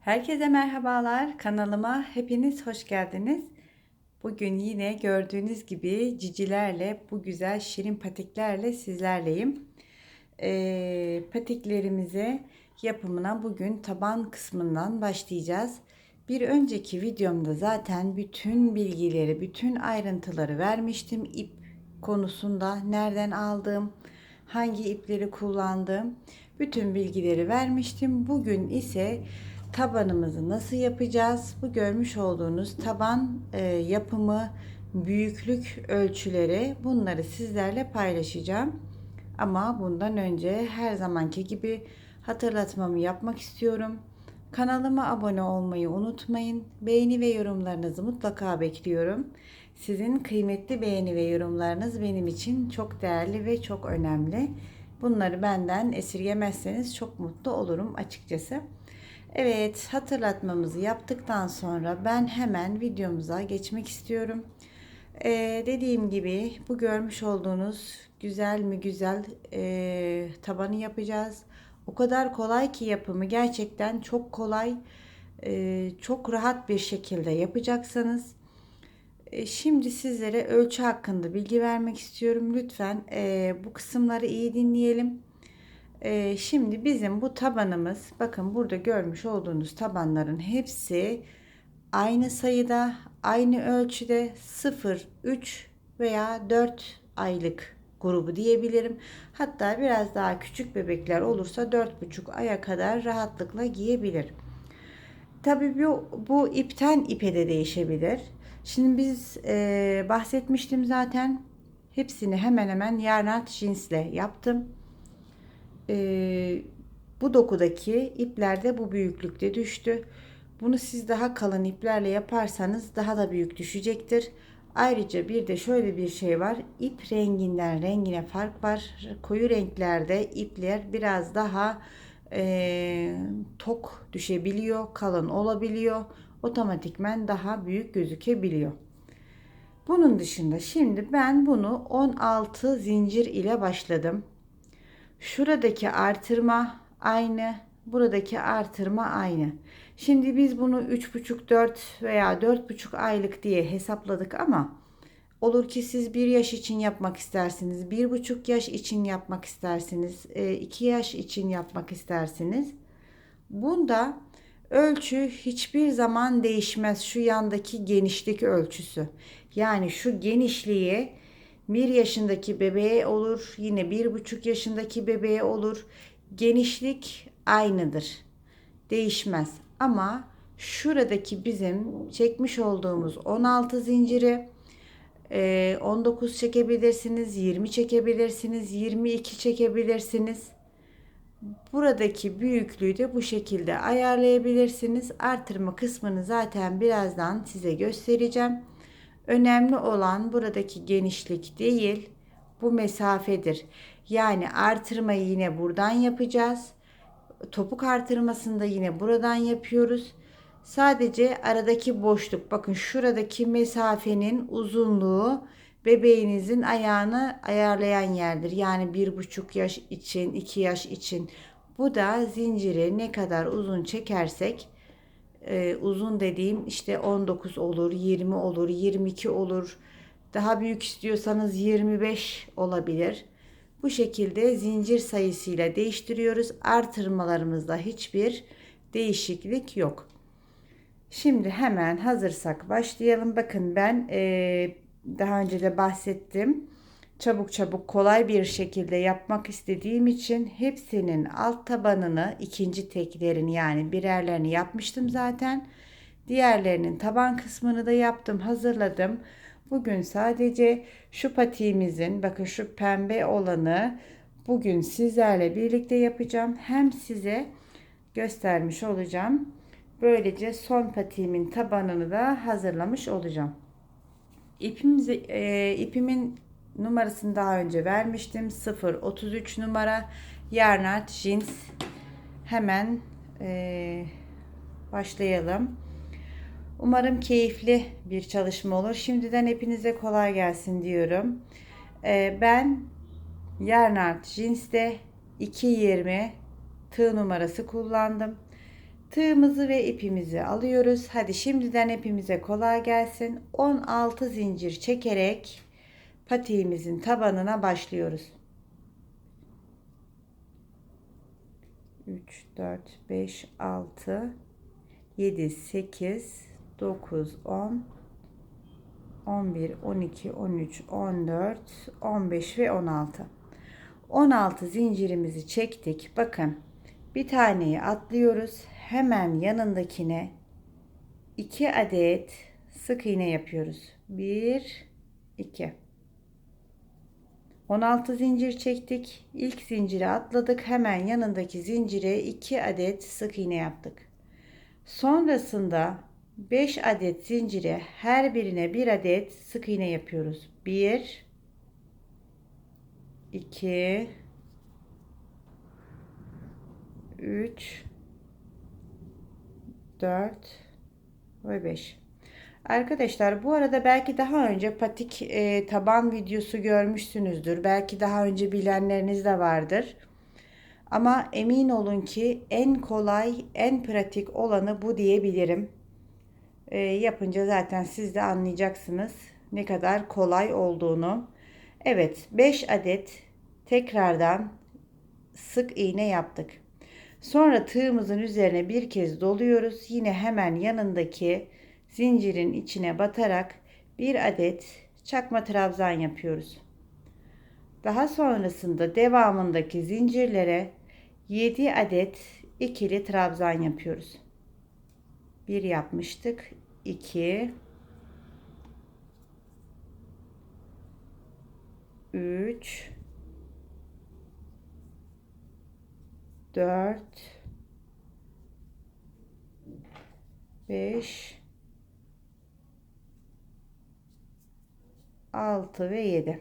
Herkese merhabalar. Kanalıma hepiniz hoş geldiniz. Bugün yine gördüğünüz gibi cicilerle, bu güzel şirin patiklerle sizlerleyim. Ee, patiklerimize yapımına bugün taban kısmından başlayacağız. Bir önceki videomda zaten bütün bilgileri, bütün ayrıntıları vermiştim. İp konusunda nereden aldığım, hangi ipleri kullandığım bütün bilgileri vermiştim. Bugün ise tabanımızı nasıl yapacağız? Bu görmüş olduğunuz taban e, yapımı, büyüklük ölçüleri bunları sizlerle paylaşacağım. Ama bundan önce her zamanki gibi hatırlatmamı yapmak istiyorum. Kanalıma abone olmayı unutmayın. Beğeni ve yorumlarınızı mutlaka bekliyorum. Sizin kıymetli beğeni ve yorumlarınız benim için çok değerli ve çok önemli. Bunları benden esirgemezseniz çok mutlu olurum açıkçası. Evet hatırlatmamızı yaptıktan sonra ben hemen videomuza geçmek istiyorum. Ee, dediğim gibi bu görmüş olduğunuz güzel mi güzel e, tabanı yapacağız. O kadar kolay ki yapımı gerçekten çok kolay. E, çok rahat bir şekilde yapacaksınız. E, şimdi sizlere ölçü hakkında bilgi vermek istiyorum. Lütfen e, bu kısımları iyi dinleyelim. Ee, şimdi bizim bu tabanımız bakın burada görmüş olduğunuz tabanların hepsi aynı sayıda aynı ölçüde 0 3 veya 4 aylık grubu diyebilirim. Hatta biraz daha küçük bebekler olursa 4,5 aya kadar rahatlıkla giyebilir. Tabii bu, bu ipten ipe de değişebilir. Şimdi biz e, bahsetmiştim zaten. Hepsini hemen hemen yarnat cinsle yaptım e, bu dokudaki ipler de bu büyüklükte düştü. Bunu siz daha kalın iplerle yaparsanız daha da büyük düşecektir. Ayrıca bir de şöyle bir şey var. İp renginden rengine fark var. Koyu renklerde ipler biraz daha e, tok düşebiliyor, kalın olabiliyor. Otomatikmen daha büyük gözükebiliyor. Bunun dışında şimdi ben bunu 16 zincir ile başladım. Şuradaki artırma aynı. Buradaki artırma aynı. Şimdi biz bunu 3,5 4 veya 4,5 aylık diye hesapladık ama olur ki siz 1 yaş için yapmak istersiniz. 1,5 yaş için yapmak istersiniz. 2 e, yaş için yapmak istersiniz. Bunda ölçü hiçbir zaman değişmez. Şu yandaki genişlik ölçüsü. Yani şu genişliği 1 yaşındaki bebeğe olur, yine 1,5 yaşındaki bebeğe olur. Genişlik aynıdır. Değişmez. Ama şuradaki bizim çekmiş olduğumuz 16 zinciri 19 e, çekebilirsiniz, 20 çekebilirsiniz, 22 çekebilirsiniz. Buradaki büyüklüğü de bu şekilde ayarlayabilirsiniz. Artırma kısmını zaten birazdan size göstereceğim. Önemli olan buradaki genişlik değil, bu mesafedir. Yani artırmayı yine buradan yapacağız. Topuk artırmasını da yine buradan yapıyoruz. Sadece aradaki boşluk bakın şuradaki mesafenin uzunluğu bebeğinizin ayağını ayarlayan yerdir. Yani bir buçuk yaş için, iki yaş için. Bu da zinciri ne kadar uzun çekersek e, uzun dediğim işte 19 olur, 20 olur, 22 olur. Daha büyük istiyorsanız 25 olabilir. Bu şekilde zincir sayısıyla değiştiriyoruz. Artırmalarımızda hiçbir değişiklik yok. Şimdi hemen hazırsak başlayalım. Bakın ben e, daha önce de bahsettim çabuk çabuk kolay bir şekilde yapmak istediğim için hepsinin alt tabanını ikinci teklerini yani birerlerini yapmıştım zaten. Diğerlerinin taban kısmını da yaptım hazırladım. Bugün sadece şu patiğimizin bakın şu pembe olanı bugün sizlerle birlikte yapacağım. Hem size göstermiş olacağım. Böylece son patiğimin tabanını da hazırlamış olacağım. İpimizi, e, ipimin numarasını daha önce vermiştim. 033 numara Yarnart Jeans. Hemen e, başlayalım. Umarım keyifli bir çalışma olur. Şimdiden hepinize kolay gelsin diyorum. E, ben Yarnart Jeans'te 220 tığ numarası kullandım. Tığımızı ve ipimizi alıyoruz. Hadi şimdiden hepimize kolay gelsin. 16 zincir çekerek patiğimizin tabanına başlıyoruz. 3 4 5 6 7 8 9 10 11 12 13 14 15 ve 16 16 zincirimizi çektik. Bakın bir taneyi atlıyoruz. Hemen yanındakine 2 adet sık iğne yapıyoruz. 1 2 16 zincir çektik. İlk zinciri atladık. Hemen yanındaki zincire 2 adet sık iğne yaptık. Sonrasında 5 adet zincire her birine 1 adet sık iğne yapıyoruz. 1 2 3 4 ve 5 Arkadaşlar bu arada belki daha önce patik e, taban videosu görmüşsünüzdür. Belki daha önce bilenleriniz de vardır. Ama emin olun ki en kolay, en pratik olanı bu diyebilirim. E, yapınca zaten siz de anlayacaksınız ne kadar kolay olduğunu. Evet 5 adet tekrardan sık iğne yaptık. Sonra tığımızın üzerine bir kez doluyoruz. Yine hemen yanındaki zincirin içine batarak bir adet çakma trabzan yapıyoruz. Daha sonrasında devamındaki zincirlere 7 adet ikili trabzan yapıyoruz. Bir yapmıştık. 2 3 4 5 6 ve 7.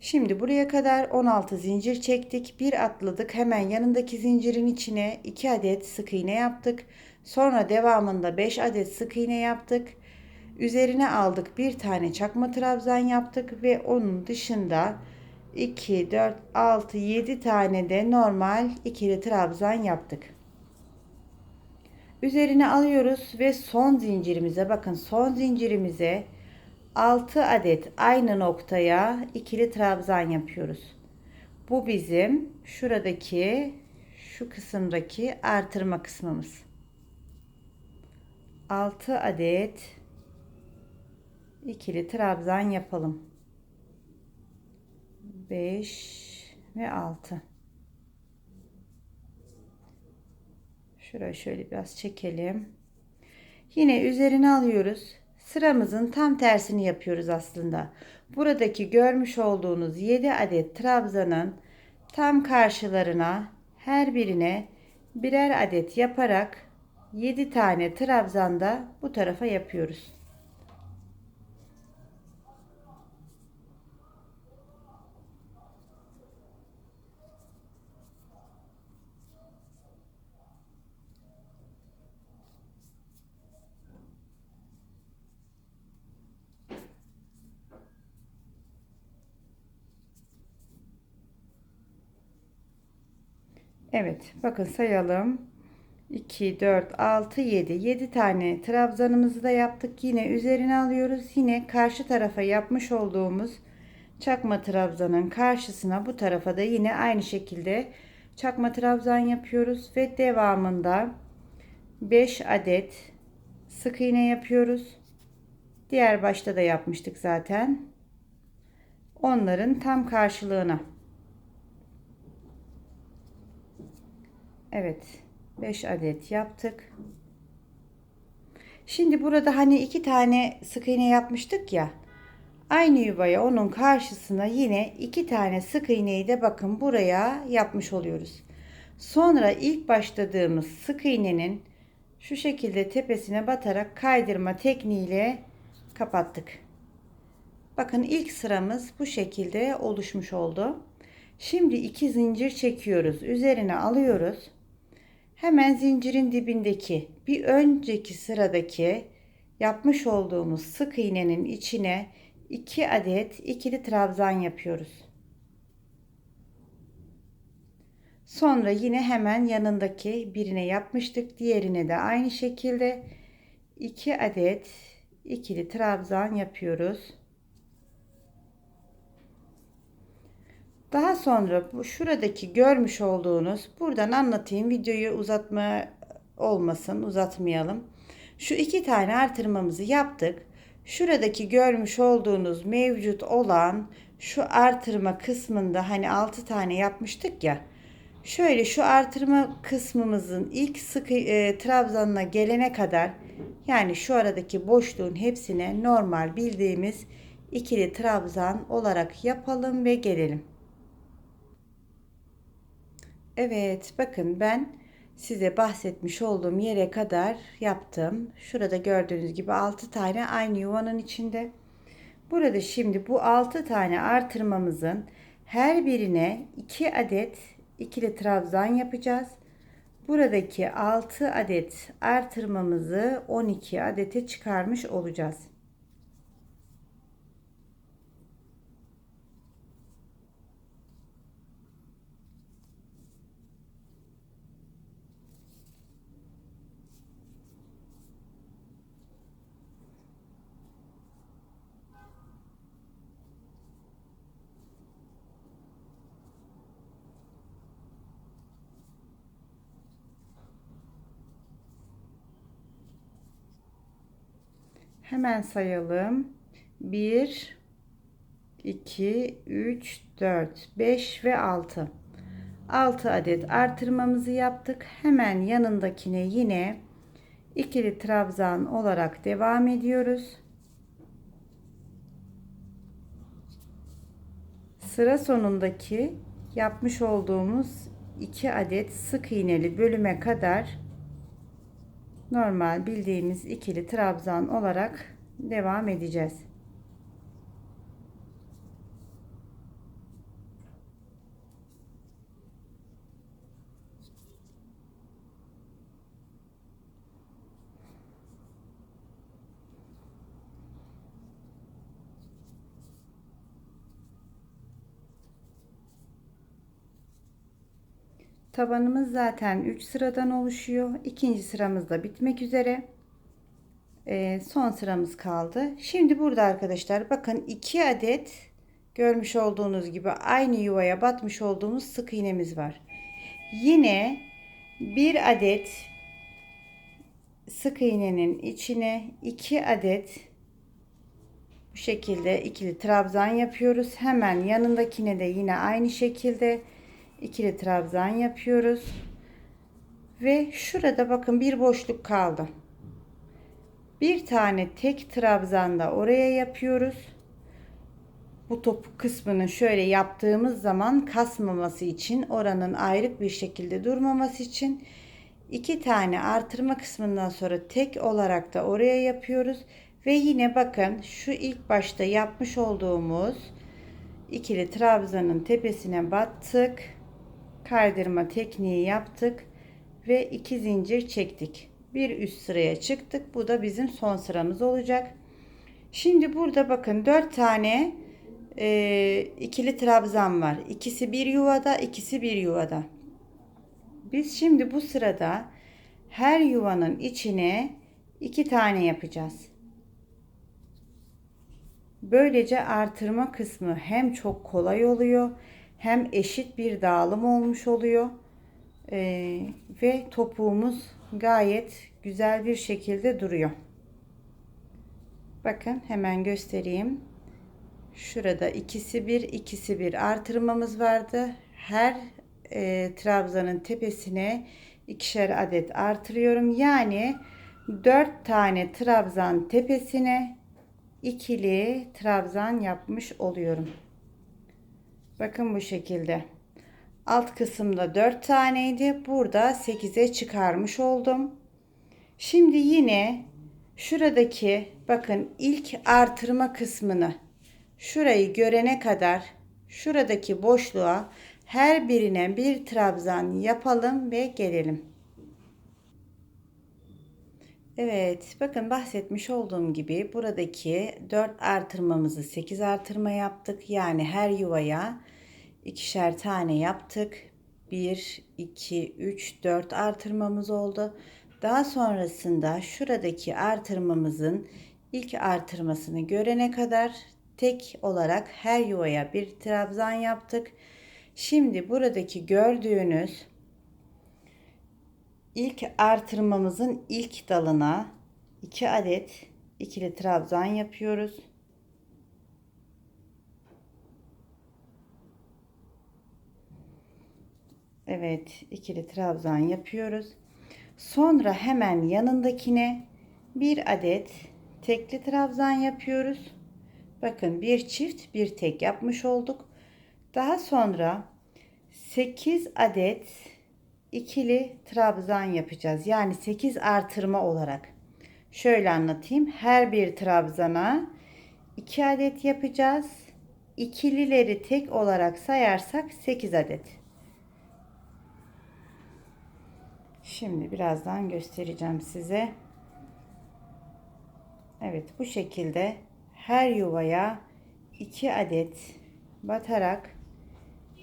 Şimdi buraya kadar 16 zincir çektik. Bir atladık. Hemen yanındaki zincirin içine 2 adet sık iğne yaptık. Sonra devamında 5 adet sık iğne yaptık. Üzerine aldık bir tane çakma trabzan yaptık ve onun dışında 2, 4, 6, 7 tane de normal ikili trabzan yaptık. Üzerine alıyoruz ve son zincirimize bakın son zincirimize 6 adet aynı noktaya ikili trabzan yapıyoruz. Bu bizim şuradaki şu kısımdaki artırma kısmımız. 6 adet ikili trabzan yapalım. 5 ve 6. Şuraya şöyle biraz çekelim. Yine üzerine alıyoruz. Sıramızın tam tersini yapıyoruz aslında. Buradaki görmüş olduğunuz 7 adet trabzanın tam karşılarına her birine birer adet yaparak 7 tane trabzanda bu tarafa yapıyoruz. Evet bakın sayalım. 2, 4, 6, 7. 7 tane trabzanımızı da yaptık. Yine üzerine alıyoruz. Yine karşı tarafa yapmış olduğumuz çakma trabzanın karşısına bu tarafa da yine aynı şekilde çakma trabzan yapıyoruz. Ve devamında 5 adet sık iğne yapıyoruz. Diğer başta da yapmıştık zaten. Onların tam karşılığına. Evet. 5 adet yaptık. Şimdi burada hani iki tane sık iğne yapmıştık ya. Aynı yuvaya onun karşısına yine iki tane sık iğneyi de bakın buraya yapmış oluyoruz. Sonra ilk başladığımız sık iğnenin şu şekilde tepesine batarak kaydırma tekniğiyle kapattık. Bakın ilk sıramız bu şekilde oluşmuş oldu. Şimdi iki zincir çekiyoruz. Üzerine alıyoruz. Hemen zincirin dibindeki bir önceki sıradaki yapmış olduğumuz sık iğnenin içine 2 adet ikili trabzan yapıyoruz. Sonra yine hemen yanındaki birine yapmıştık. Diğerine de aynı şekilde 2 adet ikili trabzan yapıyoruz. Daha sonra bu şuradaki görmüş olduğunuz buradan anlatayım videoyu uzatma olmasın uzatmayalım. Şu iki tane artırmamızı yaptık. Şuradaki görmüş olduğunuz mevcut olan şu artırma kısmında hani 6 tane yapmıştık ya. Şöyle şu artırma kısmımızın ilk sıkı e, trabzanına gelene kadar yani şu aradaki boşluğun hepsine normal bildiğimiz ikili trabzan olarak yapalım ve gelelim. Evet bakın ben size bahsetmiş olduğum yere kadar yaptım. Şurada gördüğünüz gibi 6 tane aynı yuvanın içinde. Burada şimdi bu 6 tane artırmamızın her birine 2 adet ikili trabzan yapacağız. Buradaki 6 adet artırmamızı 12 adete çıkarmış olacağız. Hemen sayalım. 1 2 3 4 5 ve 6. 6 adet artırmamızı yaptık. Hemen yanındakine yine ikili trabzan olarak devam ediyoruz. Sıra sonundaki yapmış olduğumuz 2 adet sık iğneli bölüme kadar normal bildiğimiz ikili trabzan olarak devam edeceğiz. Tabanımız zaten 3 sıradan oluşuyor. İkinci sıramız da bitmek üzere. Ee, son sıramız kaldı. Şimdi burada arkadaşlar bakın 2 adet görmüş olduğunuz gibi aynı yuvaya batmış olduğumuz sık iğnemiz var. Yine bir adet sık iğnenin içine 2 adet bu şekilde ikili trabzan yapıyoruz. Hemen yanındakine de yine aynı şekilde ikili trabzan yapıyoruz. Ve şurada bakın bir boşluk kaldı. Bir tane tek trabzan da oraya yapıyoruz. Bu topuk kısmını şöyle yaptığımız zaman kasmaması için oranın ayrık bir şekilde durmaması için iki tane artırma kısmından sonra tek olarak da oraya yapıyoruz. Ve yine bakın şu ilk başta yapmış olduğumuz ikili trabzanın tepesine battık kaydırma tekniği yaptık ve iki zincir çektik. Bir üst sıraya çıktık. Bu da bizim son sıramız olacak. Şimdi burada bakın dört tane e, ikili trabzan var. İkisi bir yuvada, ikisi bir yuvada. Biz şimdi bu sırada her yuvanın içine iki tane yapacağız. Böylece artırma kısmı hem çok kolay oluyor hem eşit bir dağılım olmuş oluyor ee, ve topuğumuz gayet güzel bir şekilde duruyor. Bakın hemen göstereyim. Şurada ikisi bir ikisi bir artırmamız vardı. Her e, trabzanın tepesine ikişer adet artırıyorum. Yani dört tane trabzan tepesine ikili trabzan yapmış oluyorum. Bakın bu şekilde. Alt kısımda 4 taneydi. Burada 8'e çıkarmış oldum. Şimdi yine şuradaki bakın ilk artırma kısmını şurayı görene kadar şuradaki boşluğa her birine bir trabzan yapalım ve gelelim. Evet bakın bahsetmiş olduğum gibi buradaki 4 artırmamızı 8 artırma yaptık. Yani her yuvaya ikişer tane yaptık. 1, 2, 3, 4 artırmamız oldu. Daha sonrasında şuradaki artırmamızın ilk artırmasını görene kadar tek olarak her yuvaya bir trabzan yaptık. Şimdi buradaki gördüğünüz ilk artırmamızın ilk dalına 2 adet ikili trabzan yapıyoruz. Evet, ikili trabzan yapıyoruz. Sonra hemen yanındakine bir adet tekli trabzan yapıyoruz. Bakın bir çift bir tek yapmış olduk. Daha sonra 8 adet ikili trabzan yapacağız. Yani 8 artırma olarak. Şöyle anlatayım. Her bir trabzana 2 adet yapacağız. İkilileri tek olarak sayarsak 8 adet. Şimdi birazdan göstereceğim size. Evet bu şekilde her yuvaya 2 adet batarak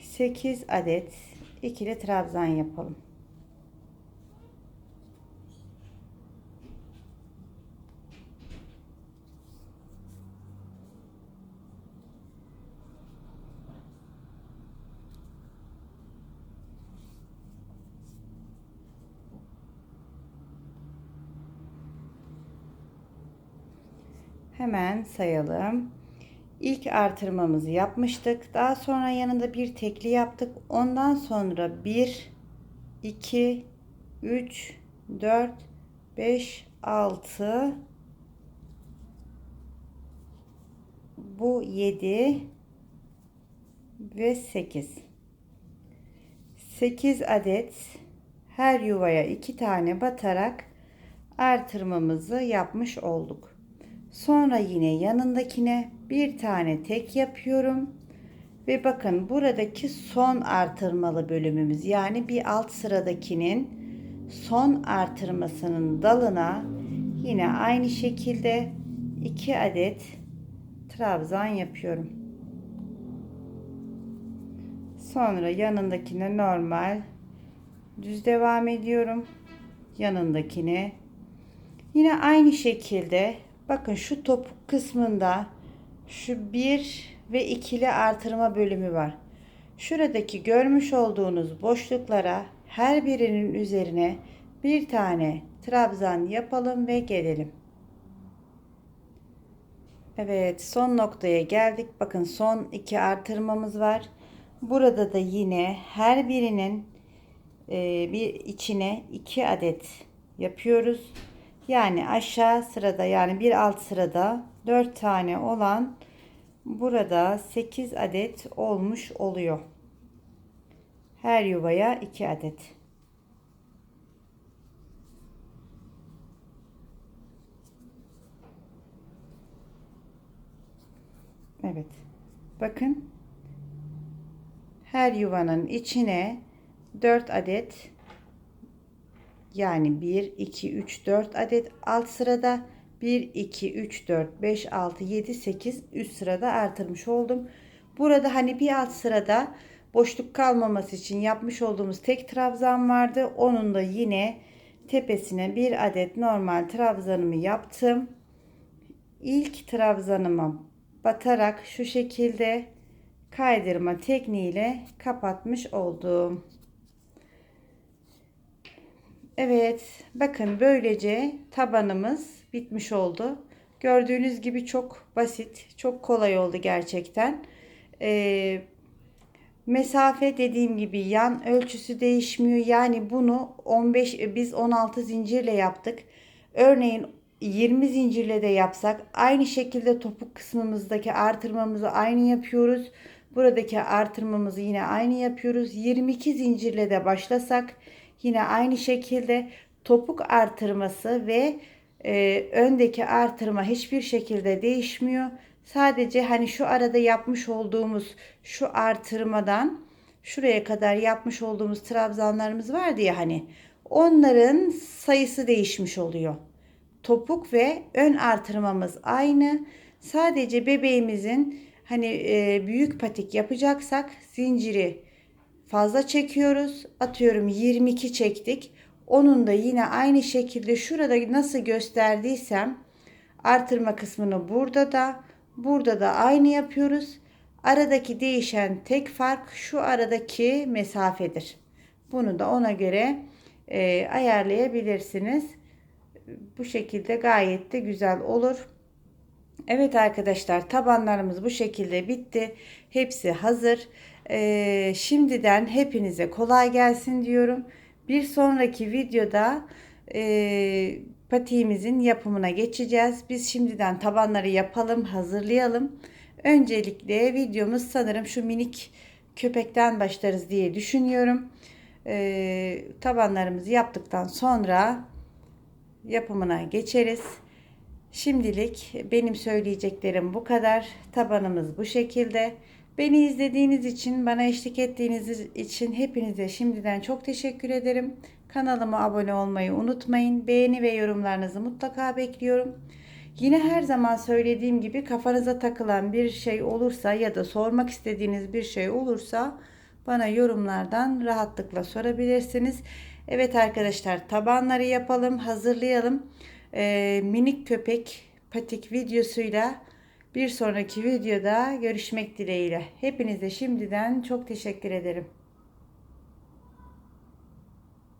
8 adet ikili trabzan yapalım. Hemen sayalım. İlk artırmamızı yapmıştık. Daha sonra yanında bir tekli yaptık. Ondan sonra 1 2 3 4 5 6 bu 7 ve 8 8 adet her yuvaya 2 tane batarak artırmamızı yapmış olduk. Sonra yine yanındakine bir tane tek yapıyorum. Ve bakın buradaki son artırmalı bölümümüz yani bir alt sıradakinin son artırmasının dalına yine aynı şekilde 2 adet trabzan yapıyorum. Sonra yanındakine normal düz devam ediyorum. Yanındakine yine aynı şekilde Bakın şu topuk kısmında şu bir ve ikili artırma bölümü var. Şuradaki görmüş olduğunuz boşluklara her birinin üzerine bir tane trabzan yapalım ve gelelim. Evet son noktaya geldik. Bakın son iki artırmamız var. Burada da yine her birinin e, bir içine iki adet yapıyoruz. Yani aşağı sırada yani bir alt sırada 4 tane olan burada 8 adet olmuş oluyor. Her yuvaya 2 adet. Evet. Bakın. Her yuvanın içine 4 adet yani 1, 2, 3, 4 adet alt sırada 1, 2, 3, 4, 5, 6, 7, 8 üst sırada artırmış oldum. Burada hani bir alt sırada boşluk kalmaması için yapmış olduğumuz tek trabzan vardı. Onun da yine tepesine bir adet normal trabzanımı yaptım. İlk trabzanıma batarak şu şekilde kaydırma tekniğiyle kapatmış oldum. Evet bakın böylece tabanımız bitmiş oldu. Gördüğünüz gibi çok basit, çok kolay oldu gerçekten. Ee, mesafe dediğim gibi yan ölçüsü değişmiyor. Yani bunu 15 biz 16 zincirle yaptık. Örneğin 20 zincirle de yapsak aynı şekilde topuk kısmımızdaki artırmamızı aynı yapıyoruz. Buradaki artırmamızı yine aynı yapıyoruz. 22 zincirle de başlasak Yine aynı şekilde topuk artırması ve e, öndeki artırma hiçbir şekilde değişmiyor. Sadece hani şu arada yapmış olduğumuz şu artırmadan şuraya kadar yapmış olduğumuz trabzanlarımız vardı ya hani onların sayısı değişmiş oluyor. Topuk ve ön artırmamız aynı. Sadece bebeğimizin hani e, büyük patik yapacaksak zinciri fazla çekiyoruz. Atıyorum 22 çektik. Onun da yine aynı şekilde şurada nasıl gösterdiysem artırma kısmını burada da burada da aynı yapıyoruz. Aradaki değişen tek fark şu aradaki mesafedir. Bunu da ona göre e, ayarlayabilirsiniz. Bu şekilde gayet de güzel olur. Evet arkadaşlar tabanlarımız bu şekilde bitti. Hepsi hazır. Ee, şimdiden hepinize kolay gelsin diyorum. Bir sonraki videoda e, patiğimizin yapımına geçeceğiz. Biz şimdiden tabanları yapalım, hazırlayalım. Öncelikle videomuz sanırım şu minik köpekten başlarız diye düşünüyorum. Ee, tabanlarımızı yaptıktan sonra yapımına geçeriz. Şimdilik benim söyleyeceklerim bu kadar. Tabanımız bu şekilde. Beni izlediğiniz için, bana eşlik ettiğiniz için hepinize şimdiden çok teşekkür ederim. Kanalıma abone olmayı unutmayın. Beğeni ve yorumlarınızı mutlaka bekliyorum. Yine her zaman söylediğim gibi kafanıza takılan bir şey olursa ya da sormak istediğiniz bir şey olursa bana yorumlardan rahatlıkla sorabilirsiniz. Evet arkadaşlar tabanları yapalım, hazırlayalım. Ee, minik köpek patik videosuyla bir sonraki videoda görüşmek dileğiyle. Hepinize şimdiden çok teşekkür ederim.